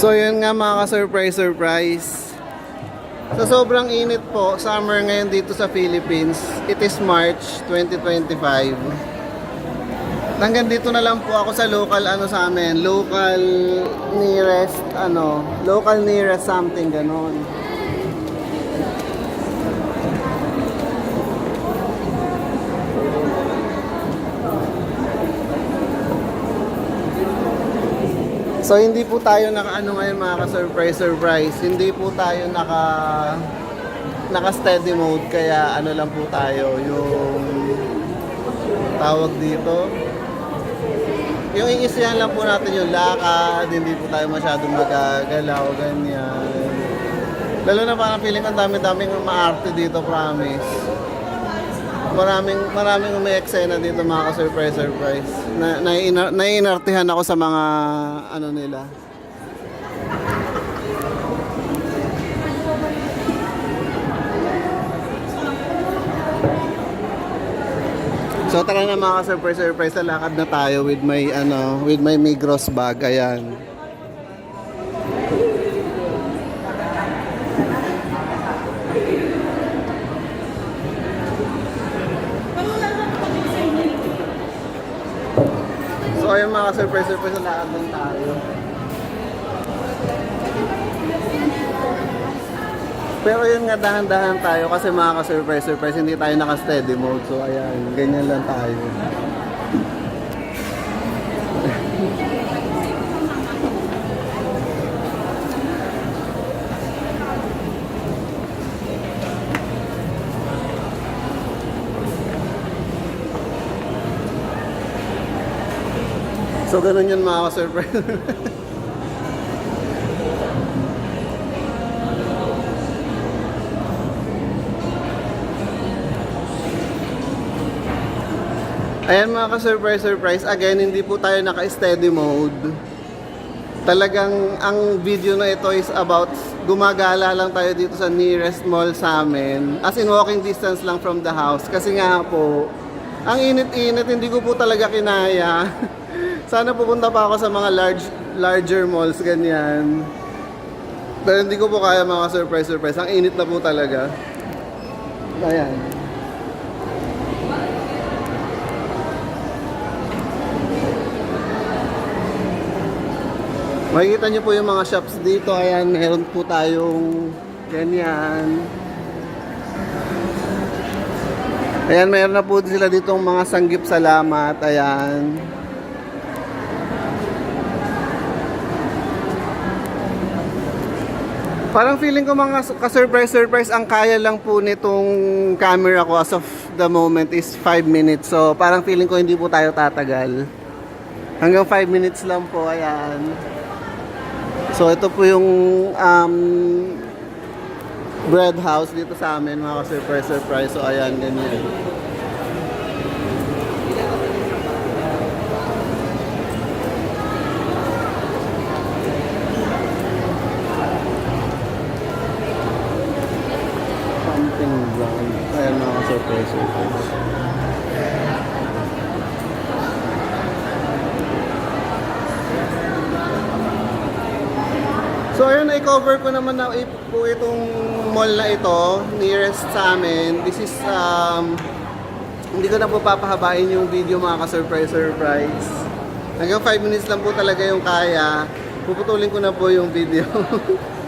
So yun nga mga ka-surprise surprise. Sa sobrang init po, summer ngayon dito sa Philippines, it is March 2025. Hanggang dito na lang po ako sa local ano sa amin, local nearest ano, local nearest something ganon. So hindi po tayo naka ano ngayon mga ka-surprise surprise. Hindi po tayo naka naka steady mode kaya ano lang po tayo yung tawag dito. Yung iisihan lang po natin yung lakad, hindi po tayo masyadong magagalaw, ganyan. Lalo na parang feeling ang dami-daming maarte dito, promise. Maraming maraming may eksena dito mga ka-surprise surprise. Na naiina- naiinartihan ako sa mga ano nila. So tara na mga ka-surprise surprise lakad na tayo with my ano, with my Migros bag. Ayan. So ayun mga surprise surprise sa lakad lang tayo. Pero yun nga dahan-dahan tayo kasi mga ka-surprise surprise hindi tayo naka-steady mode. So ayan, ganyan lang tayo. So ganun yun mga ka-surprise. Ayan mga ka-surprise surprise, again hindi po tayo naka-steady mode. Talagang ang video na ito is about gumagala lang tayo dito sa nearest mall sa amin. As in walking distance lang from the house. Kasi nga po, ang init-init, hindi ko po talaga kinaya. Sana pupunta pa ako sa mga large larger malls ganyan. Pero hindi ko po kaya mga surprise surprise. Ang init na po talaga. Ayan. Makikita niyo po yung mga shops dito. Ayan, meron po tayong ganyan. Ayan, meron na po sila ditong mga sanggip salamat. Ayan. Parang feeling ko mga ka-surprise surprise ang kaya lang po nitong camera ko as of the moment is 5 minutes. So parang feeling ko hindi po tayo tatagal. Hanggang 5 minutes lang po, ayan. So ito po yung um, bread house dito sa amin, mga ka-surprise surprise. So ayan, ganyan. Wrong. Ayan mga ka-surprise surprise. So ayun, i-cover ko naman na po itong mall na ito, nearest sa amin. This is, um, hindi ko na po papahabain yung video mga ka-surprise surprise. Hanggang 5 minutes lang po talaga yung kaya. Puputulin ko na po yung video.